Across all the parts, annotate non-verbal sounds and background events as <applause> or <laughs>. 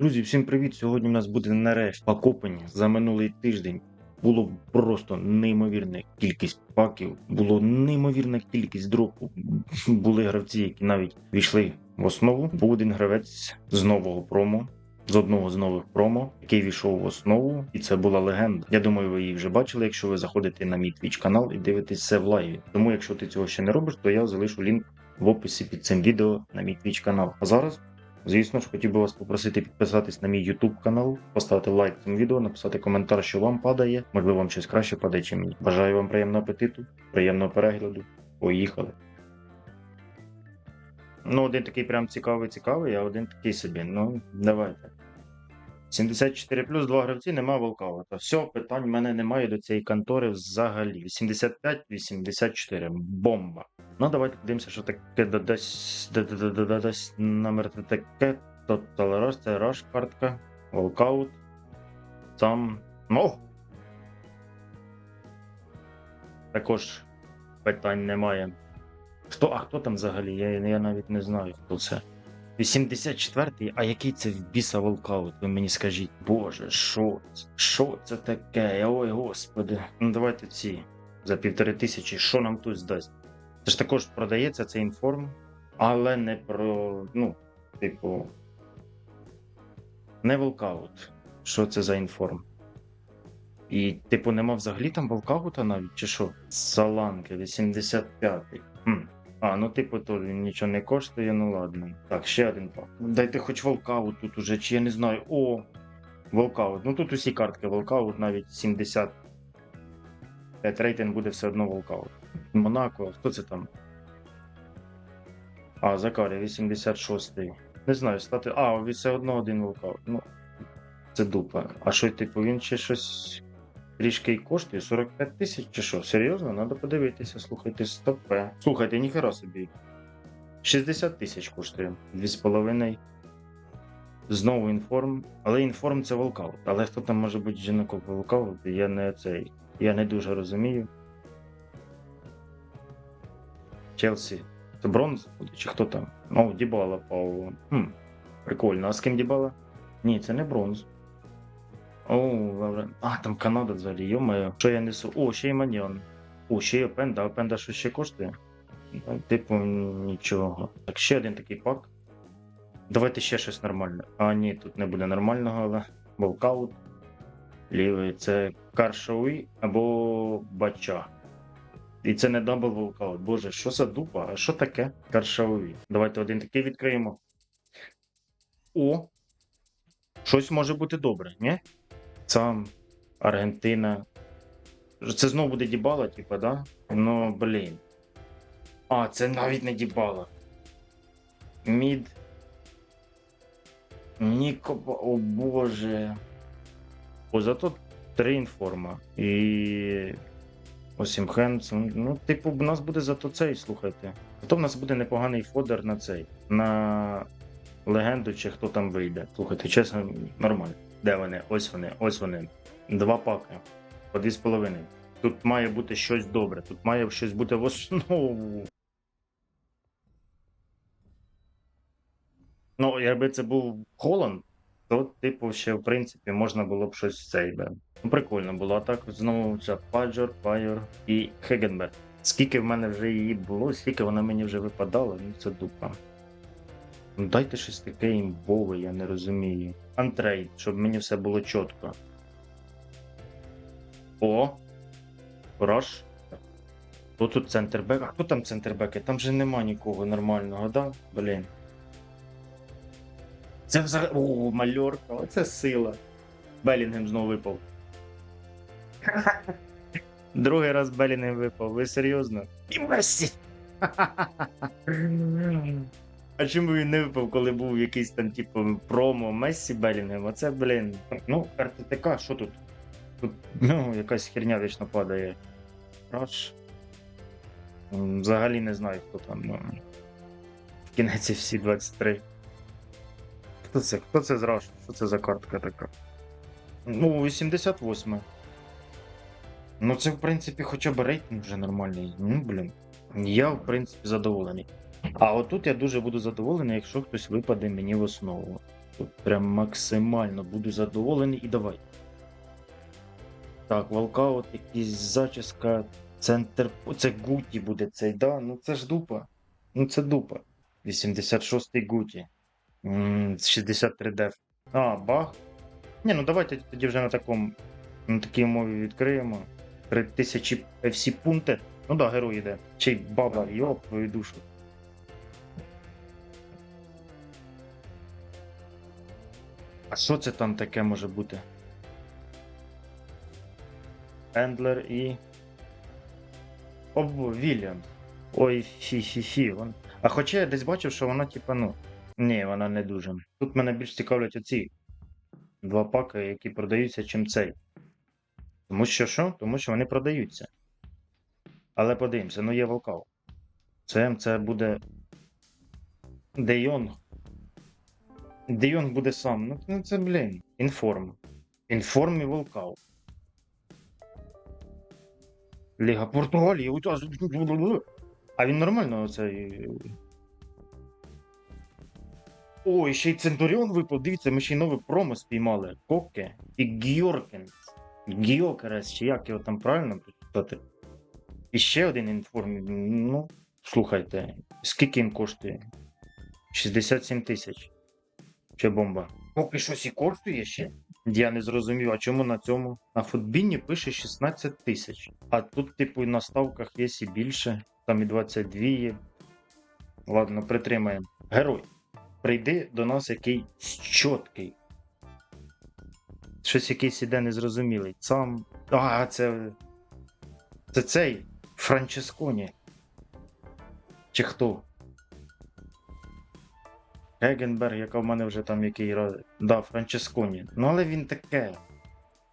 Друзі, всім привіт! Сьогодні у нас буде нарешті покопання за минулий тиждень. Було просто неймовірна кількість паків, було неймовірна кількість дропу. Були гравці, які навіть війшли в основу. Був один гравець з нового промо, з одного з нових промо, який війшов в основу, і це була легенда. Я думаю, ви її вже бачили, якщо ви заходите на мій Twitch канал і дивитесь це в лайві. Тому, якщо ти цього ще не робиш, то я залишу лінк в описі під цим відео на мій Twitch канал. А зараз Звісно ж, хотів би вас попросити підписатись на мій YouTube канал, поставити лайк цьому відео, написати коментар, що вам падає. Можливо, вам щось краще падає, чи мені. Бажаю вам приємного апетиту, приємного перегляду. Поїхали. Ну, один такий прям цікавий, цікавий, а один такий собі. Ну, давайте. 74 плюс, два гравці, нема волкаута. Все, питань в мене немає до цієї контори взагалі. 85-84. Бомба. Ну, давайте подивимося, що таке додасть, номер таке. Total Rush, це Rush картка. Волкаут. Сам. Ну. Також питань немає. Хто, а хто там взагалі? Я, я навіть не знаю, хто це. 84-й, а який це в біса волкаут? Ви мені скажіть. Боже, що це? Що це таке? Ой, господи. Ну давайте ці за півтори тисячі, що нам тут здасть? Це ж також продається цей інформ, але не про. Ну, типу. Не волкаут. Що це за інформ? І, типу, нема взагалі там волкаута навіть, чи що? Саланки, 85-й. Хм. А, ну типу, то нічого не коштує, ну ладно. Так, ще один пак. Дайте хоч волкаут тут уже, чи я не знаю. О! Волкаут. Ну тут усі картки волкаут, навіть 70. Рейтинг буде все одно волкаут. Монако, хто це там? А, Закарі, 86-й. Не знаю, стати. А, все одно один волкаут. Ну, це дупа. А що, типу, він ще щось трішки й коштує? 45 тисяч чи що? Серйозно? Треба подивитися, слухайте, стопе. Слухайте, ніхера собі. 60 тисяч коштує. 2,5. Знову інформ. Але інформ це волкаут. Але хто там може бути жінок волкаут, я не цей. Я не дуже розумію. Челсі. Це бронз буде, чи хто там? О, Дібала Пауло. Хм, прикольно. А з ким Дібала? Ні, це не бронз. О, Лаврен. А, там Канада взагалі, йомаю. Що я несу? О, ще й Маньон. О, ще й Опенда. Опенда що ще коштує? Ну, Типу, нічого. Так, ще один такий пак. Давайте ще щось нормальне. А, ні, тут не буде нормального, але. Волкаут. Лівий це Каршоуі або Бача. І це не дабл волкаут. Боже, що за дупа? А що таке? Каршаові. Давайте один такий відкриємо. О! Щось може бути добре, ні? Сам Аргентина. Це знову буде дібала, типа, да? Ну, блін. А, це навіть не дібала. Мід. Нікоба. О боже. О, зато три інформа. І. Осім Хенс. Ну, типу, в нас буде зато цей, слухайте. Зато в нас буде непоганий фодер на цей. На легенду, чи хто там вийде. Слухайте, чесно, нормально. Де вони? Ось вони, ось вони. Два паки. По дві з половиною. Тут має бути щось добре. Тут має щось бути в основу. Ну, якби це був Холланд, то, типу, ще, в принципі, можна було б щось цей. Ну, прикольно було. А так знову ця Паджор, Пайор і Хегенберг. Скільки в мене вже її було, скільки вона мені вже випадала, ну це дупа. Ну дайте щось таке імбове, я не розумію. Антрейд, щоб мені все було чітко. О! Раш. Хто тут центрбек? А хто там центрбеки? Там же нема нікого нормального, да? Блін. Це взагалі. О, мальорка, оце сила. Белінгем знову випав. <laughs> Другий раз Белінгем випав. Ви серйозно? І Мессі! <laughs> А чому він не випав, коли був якийсь там, типу, промо Мессі Белінгем? Оце, блін. Ну, РТТК, що тут? Тут, ну, якась херня вічно падає. Раш. Взагалі не знаю, хто там. Ну. В кінець всі 23. Хто це? Хто це з Раш? Що це за картка така? Ну, 88. Ну, це, в принципі, хоча б рейтинг вже нормальний. Ну, блін. Я, в принципі, задоволений. А отут я дуже буду задоволений, якщо хтось випаде мені в основу. Тут прям максимально буду задоволений і давай. Так, волкаут, якийсь зачіска, центр. Це Гуті буде цей, да? Ну це ж дупа. Ну це дупа. 86-й Гуті. 63 деф. А, баг. Ні, ну давайте тоді вже на такому. На такій умові відкриємо. 3000 FC пункти. Ну да, герой йде. Чи баба, йоп, твою душу. А що це там таке може бути? Ендлер і. Об, Вільям. Ой, фі-фі-фі. Вон... А хоча я десь бачив, що вона, типа, ну. Ні, вона не дуже. Тут мене більш цікавлять оці два паки, які продаються, чим цей. Тому що що? Тому що вони продаються. Але подивимося, ну є волкал. Це, це буде. Де Йонг. Де Йонг буде сам. Ну, ну це, блін. Інформ. Інформ і волкал. Ліга Португалії. А він нормально оцей. Ой, ще й Центуріон випав. Дивіться, ми ще й новий промо спіймали. Коке і Гьоркенс. Гьокерес, чи як його там правильно прочитати? І ще один інформ. Ну, слухайте, скільки він коштує? 67 тисяч. Чи бомба? Поки щось і коштує ще. Я не зрозумів, а чому на цьому? На футбіні пише 16 тисяч. А тут, типу, на ставках є і більше. Там і 22 є. Ладно, притримаємо. Герой. Прийди до нас який чіткий. Щось якийсь іде незрозумілий. Сам. А, це. Це цей Франческоні. Чи хто? Гегенберг, яка в мене вже там який раз. Да, Франческоні. Ну, але він таке.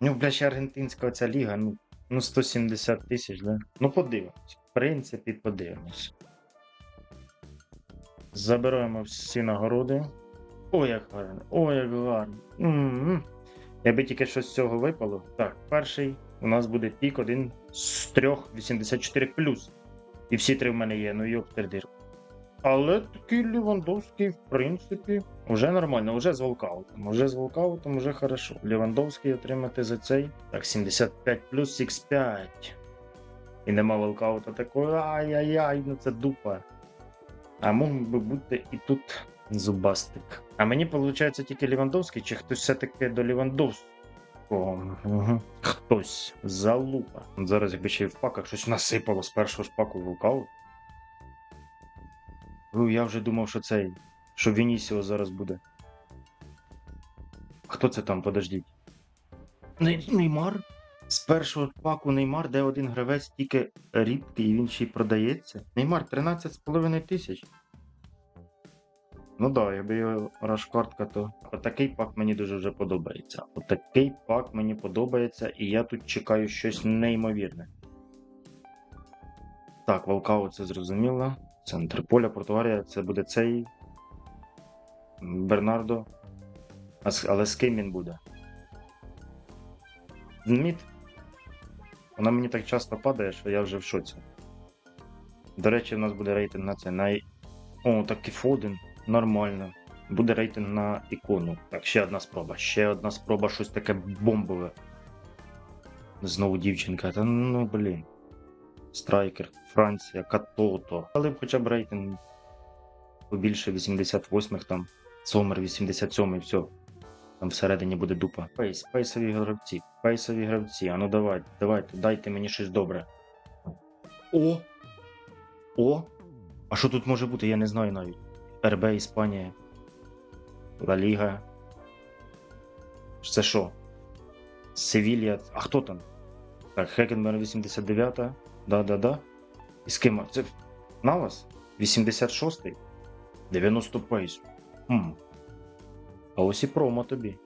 Ну, бля, аргентинська ця ліга, ну, ну 170 тисяч, да? Ну, подивимось. В принципі, подивимось. Забираємо всі нагороди. О, як гарно, о, як гарно. М-м-м. Якби тільки щось з цього випало. Так, перший у нас буде пік один з трьох 84 І всі три в мене є, ну йоптердир. Але такий Лівандовський, в принципі, вже нормально, вже з волкаутом. Вже з волкаутом, вже хорошо. Лівандовський отримати за цей. Так, 75 плюс X5. І нема волкаута такого. Ай-яй-яй, ну це дупа. А мог би бути і тут зубастик. А мені виходить тільки Лівандовський, чи хтось все-таки до Лівандовського? Угу. Хтось залупа. Зараз, якби ще й в паках щось насипало з першого ж паку волкаут. Ну, я вже думав, що цей. Що Вінісіо зараз буде. Хто це там, подождіть? Неймар? З першого паку Неймар, де один гравець тільки рідкий і він ще й продається. Неймар 13,5 тисяч. Ну да, якби його рашкартка, то отакий пак мені дуже вже подобається. Отакий пак мені подобається, і я тут чекаю щось неймовірне. Так, Волкаут це зрозуміло. Центр поля, Португалія, це буде цей Бернардо. Але з ким він буде? Зміт? Вона мені так часто падає, що я вже в шоці. До речі, у нас буде рейтинг на це. На... О, так Фоден. Нормально. Буде рейтинг на ікону. Так, ще одна спроба. Ще одна спроба, щось таке бомбове. Знову дівчинка. Та ну блін. Страйкер, Франція, Катото. Але хоча б рейтинг побільше 88-х там. Сомер 87 і все. Там всередині буде дупа. Пейс, пейсові гравці, пейсові гравці. А ну давайте, давайте, дайте мені щось добре. О! О! А що тут може бути? Я не знаю навіть. РБ, Іспанія. Ла Ліга. Це що? Севілья. А хто там? Так, Хекенбер 89-та. Да-да-да. І з ким? Це Навас? 86-й? 90 пейс. Хм. А ось і промо тобі.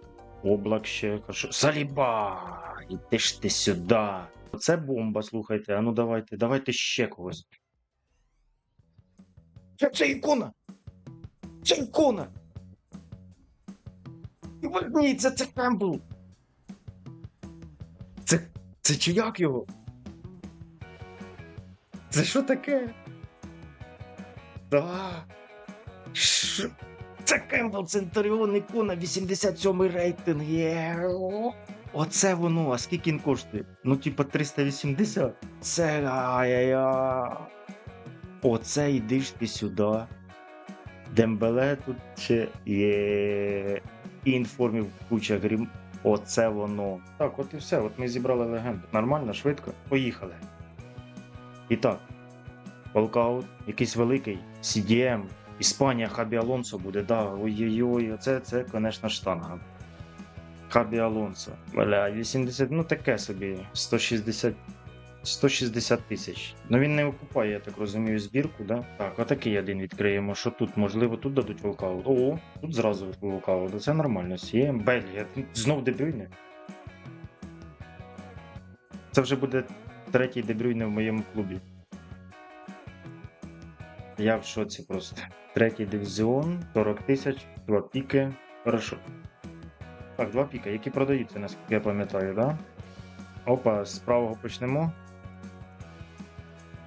Облак ще кажу. Саліба! Іди ж ти сюди. Це бомба, слухайте. А ну давайте, давайте ще когось. Це, це ікона! Це ікона! Ні, це, це Кембл! Це, це чи як його? Це що таке? Да. Ш... Це Кембл Центуріон ікона 87 рейтинг. Є. Оце воно, а скільки він коштує? Ну, типа 380. Це ай-яй-яй. Оце йдиш ти сюди. Дембеле тут ще є. Інформів куча грім. Оце воно. Так, от і все. От ми зібрали легенду. Нормально, швидко. Поїхали. І так. Волкаут, якийсь великий, CDM, Іспанія, Хабі Алонсо буде, да. Ой-ой-ой, це, це, звісно, штанга. Хабі Алонсо. Бля, 80, ну таке собі. 160. 160 тисяч. Ну він не окупає, я так розумію, збірку, да? Так, отакий один відкриємо. Що тут? Можливо, тут дадуть волкаут. О, тут зразу волкаут. Це нормально. Сієм, Бельгія. Знов дебрюйне. Це вже буде третій дебрюйне в моєму клубі. Я в шоці просто. Третій дивізіон, 40 тисяч, два піки. Хорошо. Так, два піка, які продаються, наскільки я пам'ятаю, да? Опа, з правого почнемо.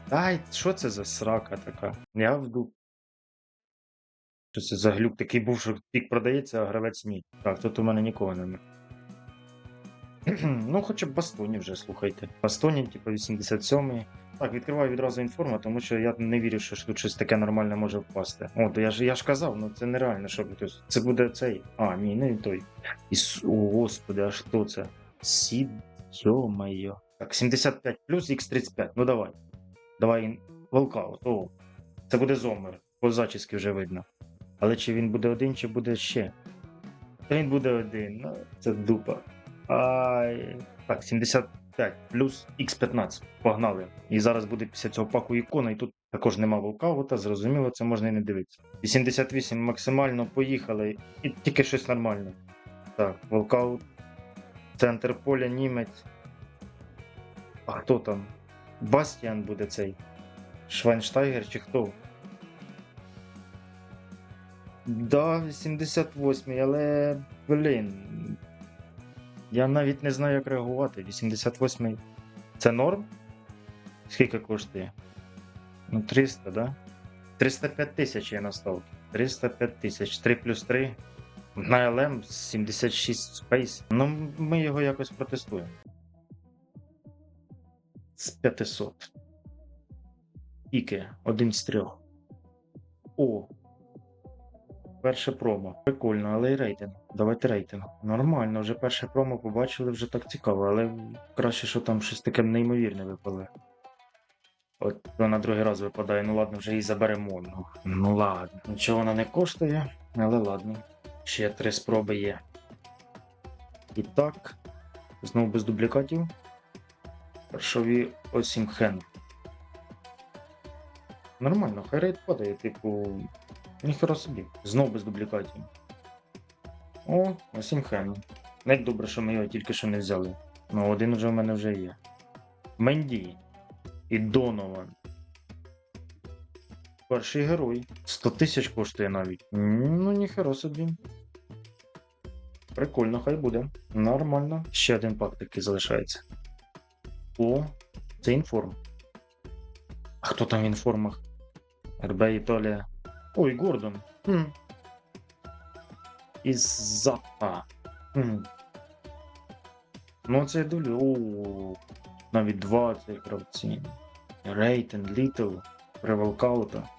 Ай, що це за срака така? Я вду. Що це за глюк такий був, що пік продається, а гравець ні. Так, тут у мене нікого немає. <clears throat> ну, хоча б бастоні вже, слухайте. Бастоні, типу 87-й. Так, відкриваю відразу інформа, тому що я не вірю, що тут щось таке нормальне може впасти. О, то я ж я ж казав, ну це нереально, що тут. Це буде цей. А, ні, не той. Іс... О, господи, а що це? Сід. Так, 75 плюс X35. Ну давай. Давай волкаут. О. Це буде зомер. По зачіски вже видно. Але чи він буде один, чи буде ще? Та він буде один. Ну, це дупа. Ай. Так, 75 плюс X15. Погнали. І зараз буде після цього паку ікона, і тут також нема волкаута, зрозуміло, це можна і не дивитися. 88 максимально поїхали. І тільки щось нормальне. Так, волкаут. Центр поля німець. А хто там? Бастіан буде цей. Швайнштайгер чи хто? Да, 88, але. Блін. Я навіть не знаю, як реагувати. 88 це норм? Скільки коштує? Ну, 300, да? 305 тисяч я настав. 305 тисяч. 3 плюс 3. На LM 76 Space. Ну, ми його якось протестуємо. З 500. Іке, один з трьох. О. Перше промо. Прикольно, але й рейтинг. Давайте рейтинг. Нормально, вже перше промо побачили, вже так цікаво, але краще, що там щось таке неймовірне випало. От то на другий раз випадає, ну ладно, вже її заберемо. Ну, ну ладно. Нічого вона не коштує, але ладно. Ще три спроби є. І так. Знову без дублікатів. Першові Паршові Осімхен. Нормально, хай рейд падає, типу. Ніхера собі. Знов без дублікатів. О, Осімхен. Навіть добре, що ми його тільки що не взяли. Ну, один вже в мене вже є. Менді. І Донован. Перший герой. 100 тисяч коштує навіть. Ну, ніхера собі. Прикольно, хай буде. Нормально. Ще один пак такий залишається. О, це інформ. А хто там в інформах? РБ Італія. Ой, Гордон. Хм. Із Запа. Хм. Ну, це я дивлю. О, навіть два цих гравці. Рейтинг, Літл, Револкаута.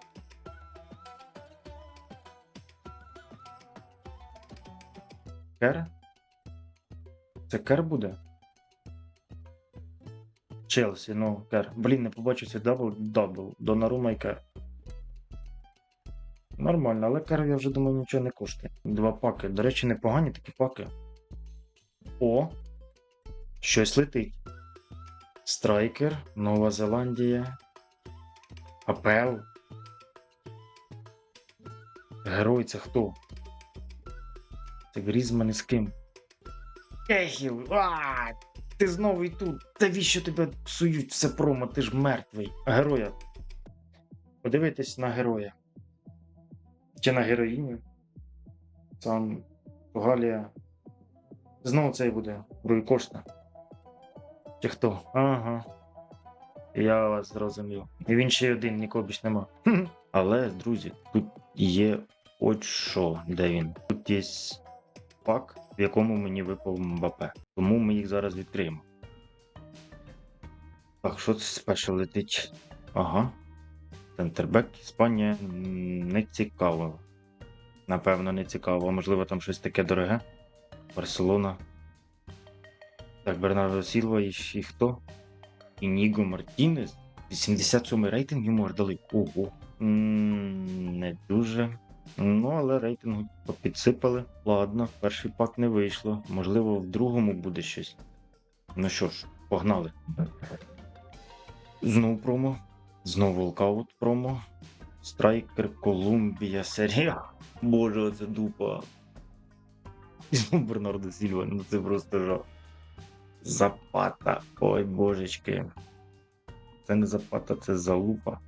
Кер? Це Кер буде? Челсі, ну, Кер. Блін, не побачив цей дабл, дабл. Донарума і Кер. Нормально, але Кер, я вже думаю, нічого не коштує. Два паки. До речі, непогані такі паки. О! Щось летить. Страйкер, Нова Зеландія. АПЛ. Герой це хто? Це Грізман із ким? Ехіл! А, ти знову і тут. Навіщо тебе псують все промо? Ти ж мертвий. Героя. Подивитись на героя. Чи на героїню. Там Галія. Знову цей буде руйкошта. Чи хто? Ага. Я вас зрозумів. І він ще й один, нікого більш нема. Але, друзі, тут є от що, де він? Тут є пак, в якому мені випав Мбапе. Тому ми їх зараз відкриємо. Так, що це спешл летить? Ага. Центрбек, Іспанія не цікаво. Напевно, не цікаво. Можливо, там щось таке дороге. Барселона. Так, Бернардо Сілва і, і хто? Ініго Мартінес. 87 рейтинг йому аж дали. Ого. Не дуже. Ну, але рейтингу підсипали. Ладно, перший пак не вийшло. Можливо, в другому буде щось. Ну що ж, погнали. Знову промо. Знову волкаут промо. Страйкер Колумбія серія. Боже, це дупа. Бернардо Сільва, ну це просто жах. Запата. Ой, божечки. Це не запата, це залупа.